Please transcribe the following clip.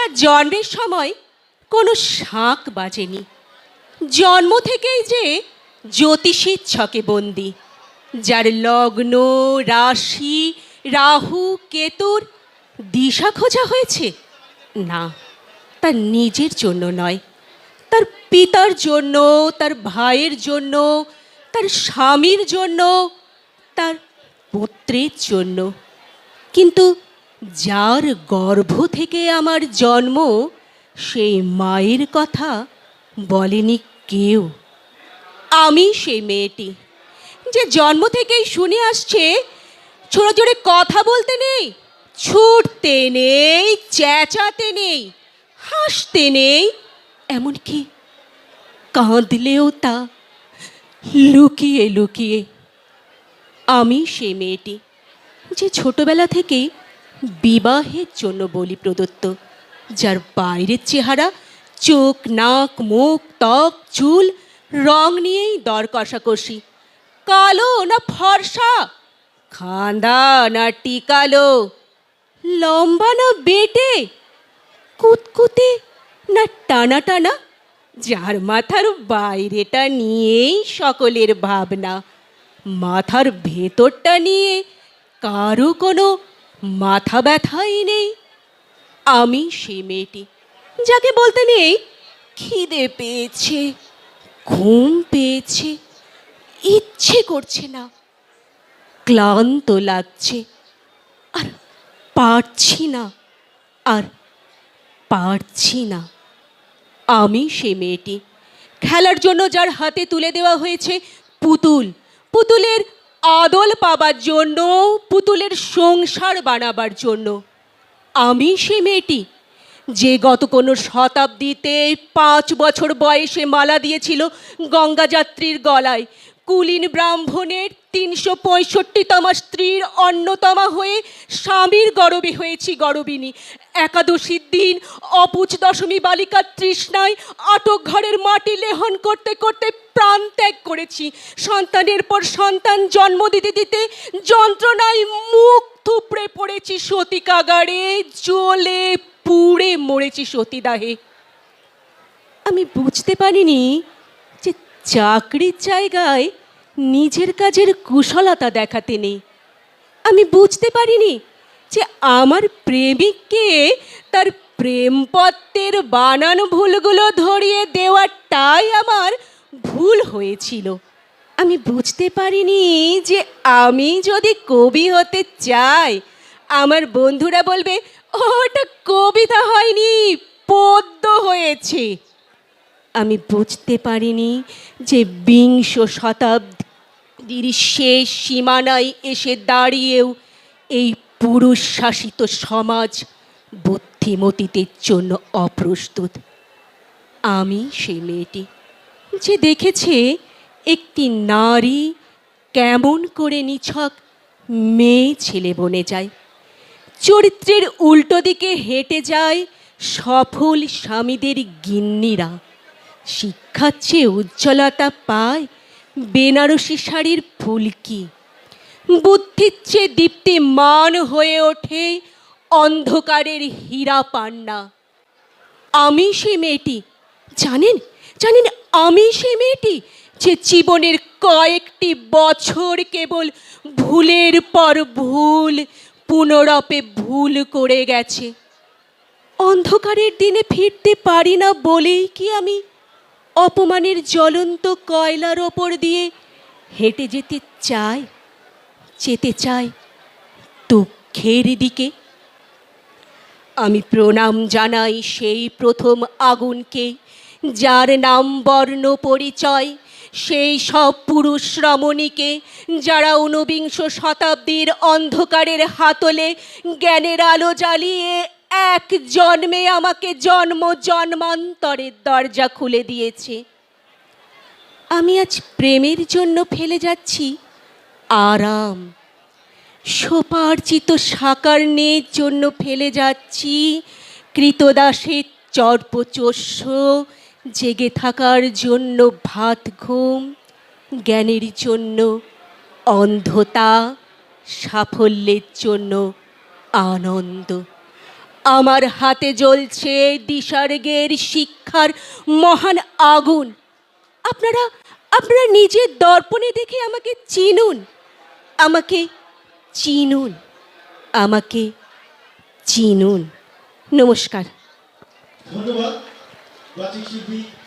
যা জন্মের সময় কোনো শাঁখ বাজেনি। জন্ম থেকেই যে জ্যোতিষীর ছকে বন্দি। যার লগ্ন, রাশি, রাহু, কেতুর দিশা খোঁজা হয়েছে? না তার নিজের জন্য নয়। তার পিতার জন্য, তার ভাইয়ের জন্য, তার স্বামীর জন্য, তার পুত্রের জন্য। কিন্তু যার গর্ভ থেকে আমার জন্ম, সেই মায়ের কথা বলেনি কেউ। আমি সেই মেয়েটি, যে জন্ম থেকেই শুনে আসছে, ছোড়ো জোরে কথা বলতে নেই, ছুটতে নেই, চেঁচাতে নেই, হাসতে নেই, এমনকি কাঁদলেও তা লুকিয়ে লুকিয়ে। আমি সে মেয়েটি, যে ছোটবেলা থেকেই বিবাহের জন্য বলি প্রদত্ত। যার বাইরের চেহারা, চোখ, নাক, মুখ, ত্বক, চুল, রং নিয়েই দর কষাকষি। কালো না ফর্সা? খান্দা না টিকালো? লম্বা না বেটে? কুতকুতে না টানা টানা? যার মাথার বাইরেটা নিয়েই সকলের ভাবনা। মাথার ভেতরটা নিয়ে কারও কোনো মাথা ব্যথাই নেই। আমি সেই মেয়েটি, যাকে বলতে নেই, খিদে পেয়েছে, ঘুম পেয়েছে, ইচ্ছে করছে না। ক্লান্ত লাগছে, আর পারছি না, আর পারছি না। আমি সে মেয়েটি, খেলার জন্য যার হাতে তুলে দেওয়া হয়েছে পুতুল। পুতুলের আদল পাবার জন্য, পুতুলের সংসার বানাবার জন্য। আমি সে মেয়েটি, যে গত কোনো শতাব্দীতে পাঁচ বছর বয়সে মালা দিয়েছিল গঙ্গাযাত্রীর গলায়। কুলীন ব্রাহ্মণের তিনশো পঁয়ষট্টিতমা স্ত্রীর অন্যতমা হয়ে স্বামীর গরবে হয়েছি গরবিনী। একাদশীর দিন অপুচ দশমী বালিকার তৃষ্ণায় আটক ঘরের মাটি লেহন করতে করতে প্রাণ ত্যাগ করেছি। সন্তানের পর সন্তান জন্ম দিতে দিতে যন্ত্রণায় মুখ থুপড়ে পড়েছি সতী কাগারে জ্বলে পুড়ে মরেছি সতীদাহে। আমি বুঝতে পারিনি যে চাকরির জায়গায় নিজের কাজের কুশলতা দেখাতে নেই। আমি বুঝতে পারিনি যে আমার প্রেমিককে তার প্রেমপত্রের বানান ভুলগুলো ধরিয়ে দেওয়াটাই আমার ভুল হয়েছিল। আমি বুঝতে পারিনি যে আমি যদি কবি হতে চাই, আমার বন্ধুরা বলবে, ওটা কবিতা হয়নি, পদ্য হয়েছে। আমি বুঝতে পারিনি যে বিংশ শতাব্দীর শেষ সীমানায় এসে দাঁড়িয়েও এই পুরুষ শাসিত সমাজ বুদ্ধিমতীদের জন্য অপ্রস্তুত। আমি সেই মেয়েটি যে দেখেছে একটি নারী কেমন করে নিছক মেয়ে ছেলে বনে যায়, চরিত্রের উল্টো দিকে হেঁটে যায় সফল স্বামীদের গিন্নিরা। শিক্ষার চেয়ে উজ্জ্বলতা পায় বেনারসি শাড়ির ফুলকি বুদ্ধির চেয়ে দীপ্তিমান হয়ে ওঠে অন্ধকারের হীরা পান্না। আমি সেই মেয়েটি, জানেন জানেন, আমি সেই মেয়েটি যে জীবনের কয়েকটি বছর কেবল ভুলের পর ভুল, পুনরপে ভুল করে গেছে। অন্ধকারের দিনে ফিরতে পারি না বলেই কি আমি অপমানের জ্বলন্ত কয়লার ওপর দিয়ে হেঁটে যেতে চাই যেতে চাই দুঃখের দিকে। আমি প্রণাম জানাই সেই প্রথম আগুনকে, যার নাম বর্ণ পরিচয়, সেই সব পুরুষ রমণীকে, যারা ঊনবিংশ শতাব্দীর অন্ধকারের হাতলে জ্ঞানের আলো জ্বালিয়ে এক জন্মে আমাকে জন্ম জন্মান্তরের দরজা খুলে দিয়েছে। আমি আজ প্রেমের জন্য ফেলে যাচ্ছি। আরাম, সোপার্জিত সাকার নেয়ের জন্য ফেলে যাচ্ছি। কৃতদাসের চর্পচস্য জেগে থাকার জন্য ভাত ঘুম, জ্ঞানের জন্য অন্ধতা, সাফল্যের জন্য আনন্দ। আমার হাতে জ্বলছে দিশার্গের শিক্ষার মহান আগুন। আপনারা আপনারা নিজের দর্পণে দেখে আমাকে চিনুন। আমাকে চিনুন। আমাকে চিনুন। নমস্কার। ধন্যবাদ।